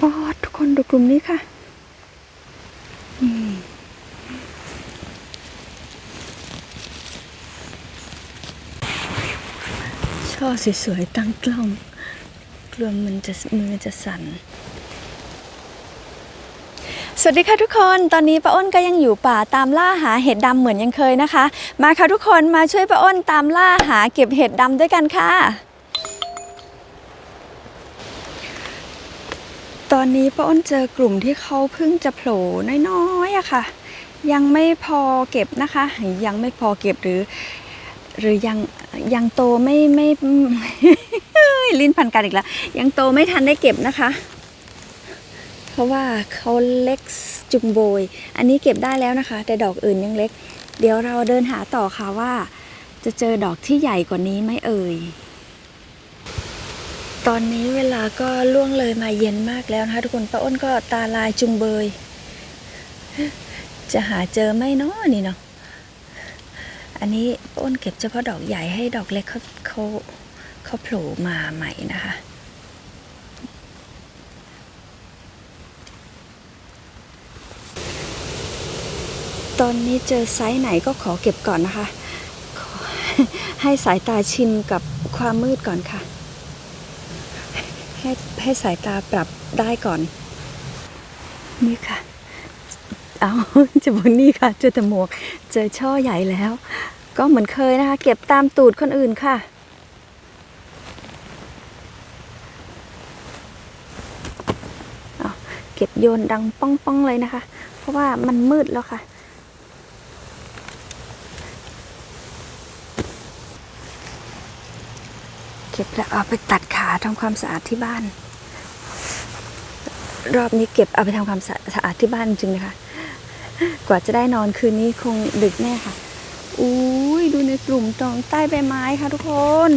โอ้ทุกคนดูกลุ่มนี้ค่ะ นี่ช่อสวยๆตั้งกล้องกลัวมันจะมือจะสั่นสวัสดีค่ะทุกคน ตอนนี้ป้าอ้นก็ยังอยู่ป่าตามล่าหาเห็ดดำเหมือนยังเคยนะคะ มาค่ะทุกคนมาช่วยป้าอ้นตามล่าหาเก็บเห็ดดำด้วยกันค่ะ ตอนนี้ป้าอ้นเจอกลุ่มที่เขาเพิ่งจะโผล่น้อยๆอะค่ะ ยังไม่พอเก็บนะคะ ยังไม่พอเก็บหรือ หรือยังยังโตไม่ไม่ลิ้นพันกันอีกแล้วยังโตไม่ทันได้เก็บนะคะ เพราะว่าเขาเล็กจุงโบย อันนี้เก็บได้แล้วนะคะ แต่ดอกอื่นยังเล็ก เดี๋ยวเราเดินหาต่อค่ะว่า จะเจอดอกที่ใหญ่กว่านี้ไหมเอ่ย ตอนนี้เวลาก็ล่วงเลยมาเย็นมากแล้วนะคะทุกคนป้าอ้นก็ตาลายจุงเบย จะหาเจอไหมเนาะนี่เนาะอันนี้ป้าอ้นเก็บเฉพาะดอกใหญ่ให้ดอกเล็กเขาเขาเขาโผล่มาใหม่นะคะตอนนี้เจอไซส์ไหนก็ขอเก็บก่อนนะคะ ให้สายตาชินกับความมืดก่อนค่ะ ให้ให้สายตาปรับได้ก่อน นี่ค่ะ เอาจะบนนี่ค่ะ เจอแต่หมวก เจอช่อใหญ่แล้ว ก็เหมือนเคยนะคะ เก็บตามตูดคนอื่นค่ะเอาเก็บโยนดังป้องป้องๆเลยนะคะ เพราะว่ามันมืดแล้วค่ะ ก็บแล้วเอาไปตัดขาทำความสะอาดที่บ้าน รอบนี้เก็บเอาไปทำความสะสะอาดที่บ้านจริงนะคะ กว่าจะได้นอนคืนนี้คงดึกแน่ค่ะอุ้ยดูในกลุ่มตรงใต้ใบไม้ค่ะทุกคน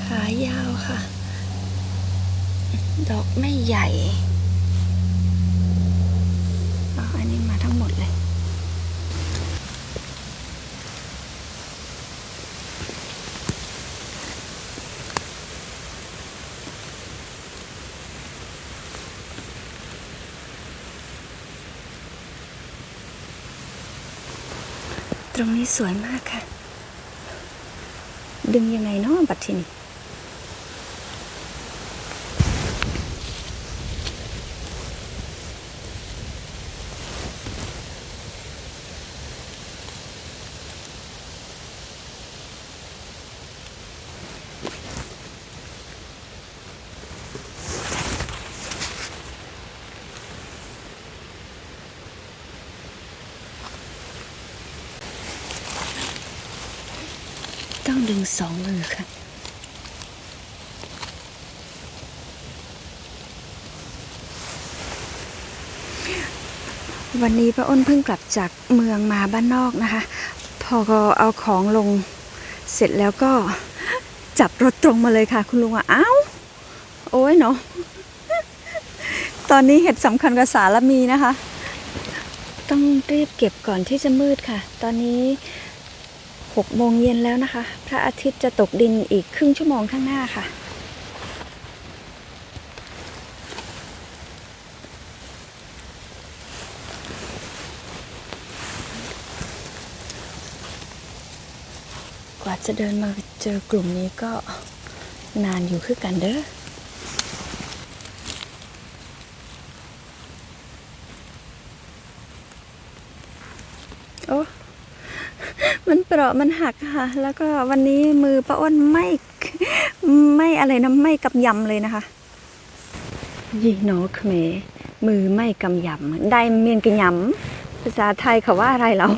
ขายาวค่ะ ดอกไม่ใหญ่ ตรงนี้สวยมากค่ะ ดึงยังไงเนาะบัตรทิน ต้องดึงสองมือค่ะ วันนี้ป้าอ้นเพิ่งกลับจากเมืองมาบ้านนอกนะคะ พอเอาของลงเสร็จแล้วก็จับรถตรงมาเลยค่ะ คุณลุงอะอ้าวโอ้ยเนาะตอนนี้เห็ดสำคัญกับสารมีนะคะ ต้องรีบเก็บก่อนที่จะมืดค่ะ ตอนนี้ หกโมงเย็นแล้วนะคะ พระอาทิตย์จะตกดินอีกครึ่งชั่วโมงข้างหน้าค่ะ กว่าจะเดินมาเจอกลุ่มนี้ก็นานอยู่คือกันเด้อ เปราะมันหักค่ะ แล้วก็วันนี้มือป้าอ้นไม่ไม่อะไรนะไม่กำยำเลยนะคะยี่นอเขมมือไม่กำยำได้เมียนกำยำภาษาไทยเขาว่าอะไรเรา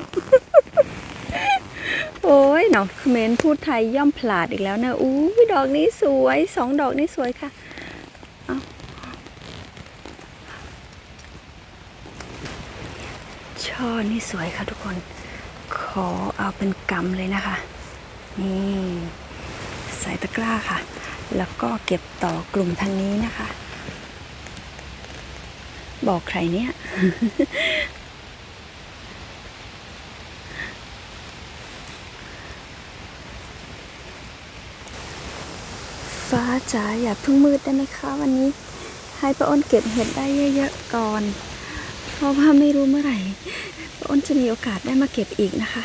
โอ้ยเนาะเขมรพูดไทยย่อมพลาดอีกแล้วนะอู้ยดอกนี้สวยสองดอกนี้สวยค่ะเอาช่อนี่สวยค่ะทุกคน ขอเอาเป็นกำเลยนะคะ นี่ใส่ตะกร้าค่ะ แล้วก็เก็บต่อกลุ่มทางนี้นะคะ บอกใครเนี่ยฟ้าจ๋าอย่าเพิ่งมืดได้ไหมคะวันนี้ ให้ป้าอ้นเก็บเห็ดได้เยอะๆก่อน เพราะว่าไม่รู้เมื่อไหร่ อ้นจะมีโอกาสได้มาเก็บอีกนะคะ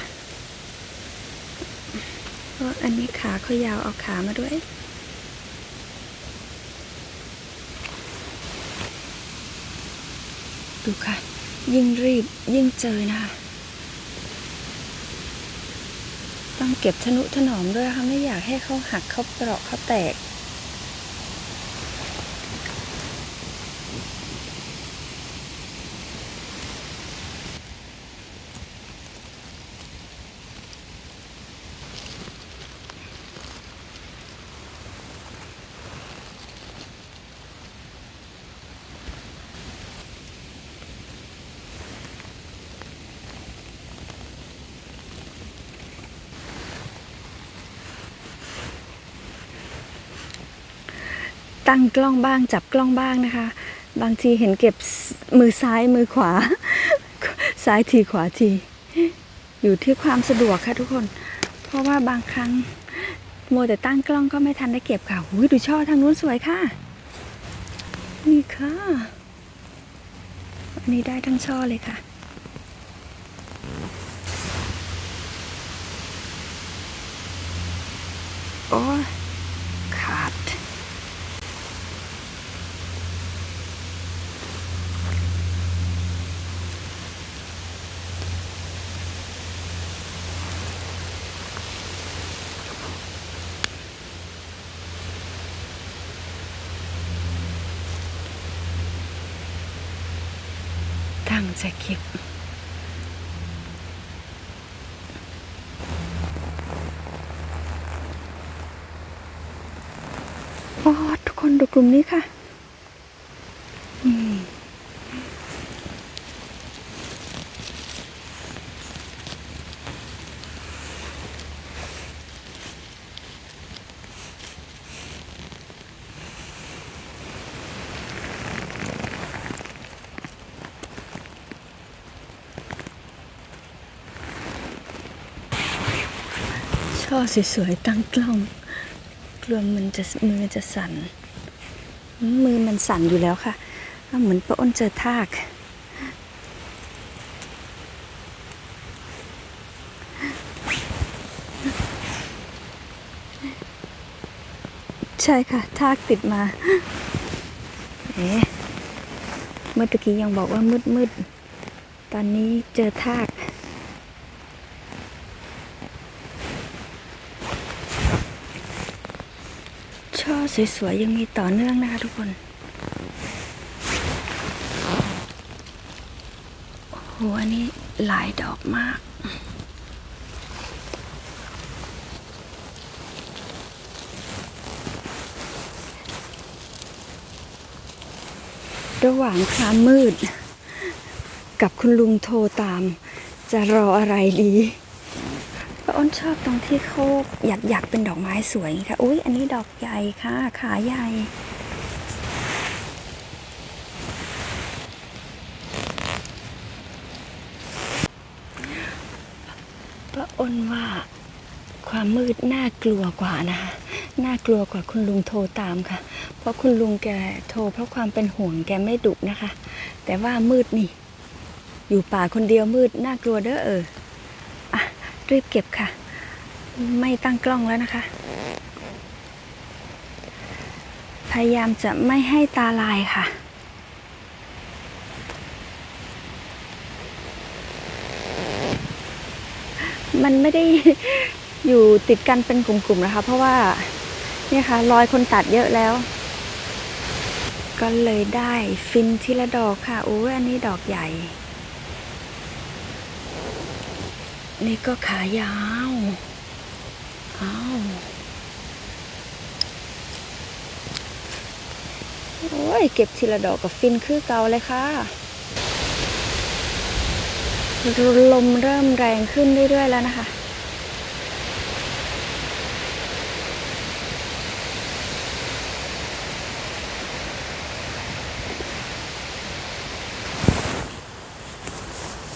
เพราะอันนี้ขาเขายาวเอาขามาด้วย ดูค่ะ ยิ่งรีบยิ่งเจอนะคะต้องเก็บทนุถนอมด้วยค่ะ ไม่อยากให้เขาหักเขาเปราะเขาแตก ตั้งกล้องบ้างจับกล้องบ้างนะคะ บางทีเห็นเก็บมือซ้ายมือขวา ซ้ายทีขวาที อยู่ที่ความสะดวกค่ะทุกคน เพราะว่าบางครั้งมัวแต่ตั้งกล้องก็ไม่ทันได้เก็บค่ะหุยดูช่อทางนู้นสวยค่ะ นี่ค่ะอันนี้ได้ทั้งช่อเลยค่ะโอ้ยขาด ตั้ง ใจเก็บโอ้ทุกคนดูกลุ่มนี้ค่ะ ช่อสวยๆตั้งกล้องกลัวมันจะมือจะสั่น มือมันสั่นอยู่แล้วค่ะ เหมือนป้าอ้นเจอทาก ใช่ค่ะ ทากติดมา เอ๊ะเมื่อตะกี้ยังบอกว่ามืดมืดๆตอนนี้เจอทาก ช่อ สวยๆ ยังมีต่อเนื่องนะคะทุกคน โอ้โห อันนี้หลายดอกมากระหว่างความมืด กับคุณลุงโทรตาม จะรออะไรดี อ้นชอบตรงที่เขาหยักหยักเป็นดอกไม้สวยค่ะอุ้ยอันนี้ดอกใหญ่ค่ะ ขาใหญ่ป้าอ้นว่าความมืดน่ากลัวกว่านะคะน่ากลัวกว่าคุณลุงโทรตามค่ะ เพราะคุณลุงแกโทรเพราะความเป็นห่วงแกไม่ดุนะคะ แต่ว่ามืดนี่ อยู่ป่าคนเดียวมืดน่ากลัวเด้อเออ รีบเก็บค่ะ ไม่ตั้งกล้องแล้วนะคะ พยายามจะไม่ให้ตาลายค่ะ มันไม่ได้อยู่ติดกันเป็นกลุ่มๆนะคะ เพราะว่าเนี่ยค่ะรอยคนตัดเยอะแล้ว ก็เลยได้ฟินทีละดอกค่ะโอ้ยอันนี้ดอกใหญ่ นี่ก็ขายาวอ้าวโอ้ย เก็บทีละดอกกับฟินคือเก่าเลยค่ะลมเริ่มแรงขึ้นเรื่อย ๆ แล้วนะคะ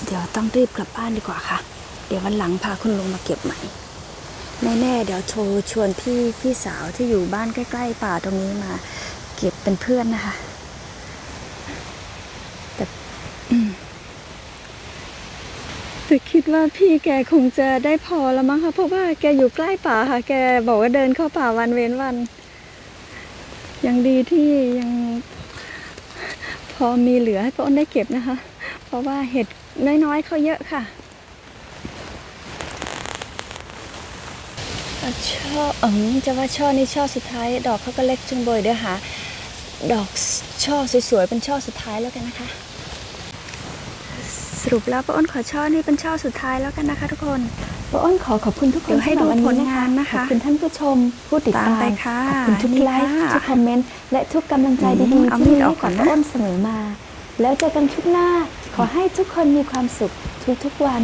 เดี๋ยวต้องรีบกลับบ้านดีกว่าค่ะ เดี๋ยววันหลังพาคุณลุงมาเก็บใหม่ไม่แน่เดี๋ยวโชว์ชวนพี่พี่สาวที่อยู่บ้านใกล้ ๆ ป่าตรงนี้มา เก็บเป็นเพื่อนนะคะแต่แต่คิดว่าพี่แกคงจะได้พอแล้วมั้งคะเพราะว่าแกอยู่ใกล้ป่าค่ะ แกบอกว่าเดินเข้าป่าวันเว้นวัน ยังดีที่ยังพอมีเหลือให้ป้าอ้นได้เก็บนะคะ เพราะว่าเห็ดน้อยๆเขาเยอะค่ะ อะ ช่อเอิงจะว่าช่อนี้ช่อสุดท้าย ดอกเขาก็เล็กจุงเบยเดี๋ยวหาดอกช่อสวยๆเป็นช่อสุดท้ายแล้วกันนะคะ สรุปแล้วป้าอ้นขอช่อนี้เป็นช่อสุดท้ายแล้วกันนะคะ ทุกคนป้าอ้นขอขอบคุณทุกคนเดี๋ยวให้ดูสำรับผวันลนี้งานนะคะขอบคุณท่านผู้ชมผู้ติดตามตามไปค่ะขอบคุณทุกนี่ไลค์ค่ะทุกคอมเมนต์และทุกกำลังใจอืดีมๆเอาที่มีมีดอให้อกก่กัอบนนะป้าอ้นเสมอมา แล้วเจอกันชุดหน้าขอให้ทุกคนมีความสุขทุกๆวัน